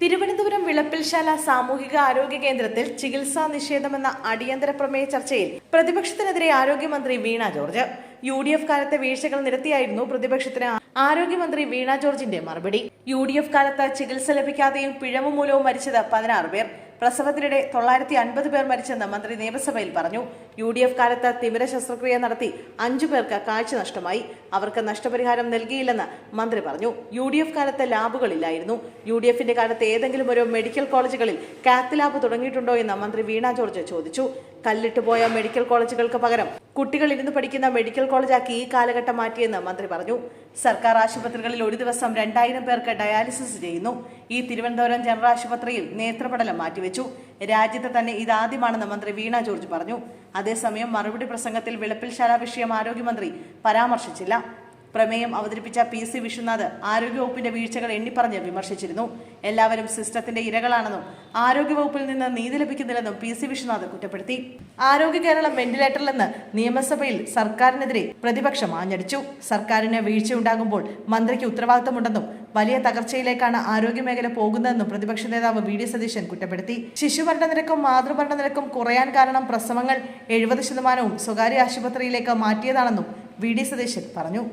തിരുവനന്തപുരം വിളപ്പിൽശാല സാമൂഹിക ആരോഗ്യ കേന്ദ്രത്തിൽ ചികിത്സാ നിഷേധമെന്ന അടിയന്തര പ്രമേയ ചർച്ചയിൽ പ്രതിപക്ഷത്തിനെതിരെ ആരോഗ്യമന്ത്രി Veena George. U D F കാലത്തെ വീഴ്ചകൾ നിരത്തിയായിരുന്നു പ്രതിപക്ഷത്തിന് ആരോഗ്യമന്ത്രി വീണ ജോർജിന്റെ മറുപടി. യു ഡി എഫ് കാലത്ത് ചികിത്സ ലഭിക്കാതെയും പിഴവ് മൂലവും മരിച്ചത് പതിനാറ് പേർ. പ്രസവത്തിനിടെ തൊള്ളായിരത്തി അൻപത് പേർ മരിച്ചെന്ന് മന്ത്രി നിയമസഭയിൽ പറഞ്ഞു. യു ഡി എഫ് കാലത്ത് തിമിര ശസ്ത്രക്രിയ നടത്തി അഞ്ചു പേർക്ക് കാഴ്ച നഷ്ടമായി. അവർക്ക് നഷ്ടപരിഹാരം നൽകിയില്ലെന്ന് മന്ത്രി പറഞ്ഞു. യു ഡി എഫ് കാലത്ത് ലാബുകളില്ലായിരുന്നു യു ഡി എഫിന്റെ കാലത്ത് ഏതെങ്കിലും ഒരു മെഡിക്കൽ കോളേജുകളിൽ കാത്ത് ലാബ് തുടങ്ങിയിട്ടുണ്ടോ എന്ന് മന്ത്രി വീണ ജോർജ് ചോദിച്ചു. കല്ലിട്ട് പോയ മെഡിക്കൽ കോളേജുകൾക്ക് പകരം കുട്ടികൾ ഇരുന്ന് പഠിക്കുന്ന മെഡിക്കൽ കോളേജാക്കി ഈ കാലഘട്ടം മാറ്റിയെന്ന് മന്ത്രി പറഞ്ഞു. സർക്കാർ ആശുപത്രികളിൽ ഒരു ദിവസം രണ്ടായിരം പേർക്ക് ഡയാലിസിസ് ചെയ്യുന്നു. ഈ തിരുവനന്തപുരം ജനറൽ ആശുപത്രിയിൽ നേത്രപടലം മാറ്റിവെച്ചു. രാജ്യത്തെ തന്നെ ഇതാദ്യമാണെന്ന് മന്ത്രി വീണ ജോർജ് പറഞ്ഞു. അതേസമയം മറുപടി പ്രസംഗത്തിൽ വിളപ്പിൽശാല വിഷയം ആരോഗ്യമന്ത്രി പരാമർശിച്ചില്ല. പ്രമേയം അവതരിപ്പിച്ച പി സി വിശ്വനാഥ് ആരോഗ്യവകുപ്പിന്റെ വീഴ്ചകൾ എണ്ണിപ്പറഞ്ഞ് വിമർശിച്ചിരുന്നു. എല്ലാവരും സിസ്റ്റത്തിന്റെ ഇരകളാണെന്നും ആരോഗ്യവകുപ്പിൽ നിന്ന് നീതി ലഭിക്കുന്നില്ലെന്നും പി സി വിശ്വനാഥ് കുറ്റപ്പെടുത്തി. ആരോഗ്യ കേരളം വെന്റിലേറ്ററിലെന്ന് നിയമസഭയിൽ സർക്കാരിനെതിരെ പ്രതിപക്ഷം ആഞ്ഞടിച്ചു. സർക്കാരിന് വീഴ്ചയുണ്ടാകുമ്പോൾ മന്ത്രിക്ക് ഉത്തരവാദിത്തമുണ്ടെന്നും വലിയ തകർച്ചയിലേക്കാണ് ആരോഗ്യമേഖല പോകുന്നതെന്നും പ്രതിപക്ഷ നേതാവ് വി ഡി സതീശൻ കുറ്റപ്പെടുത്തി. ശിശുമരണ നിരക്കും മാതൃമരണ നിരക്കും കുറയാൻ കാരണം പ്രസവങ്ങൾ എഴുപത് ശതമാനവും സ്വകാര്യ ആശുപത്രിയിലേക്ക് മാറ്റിയതാണെന്നും വി ഡി സതീശൻ പറഞ്ഞു.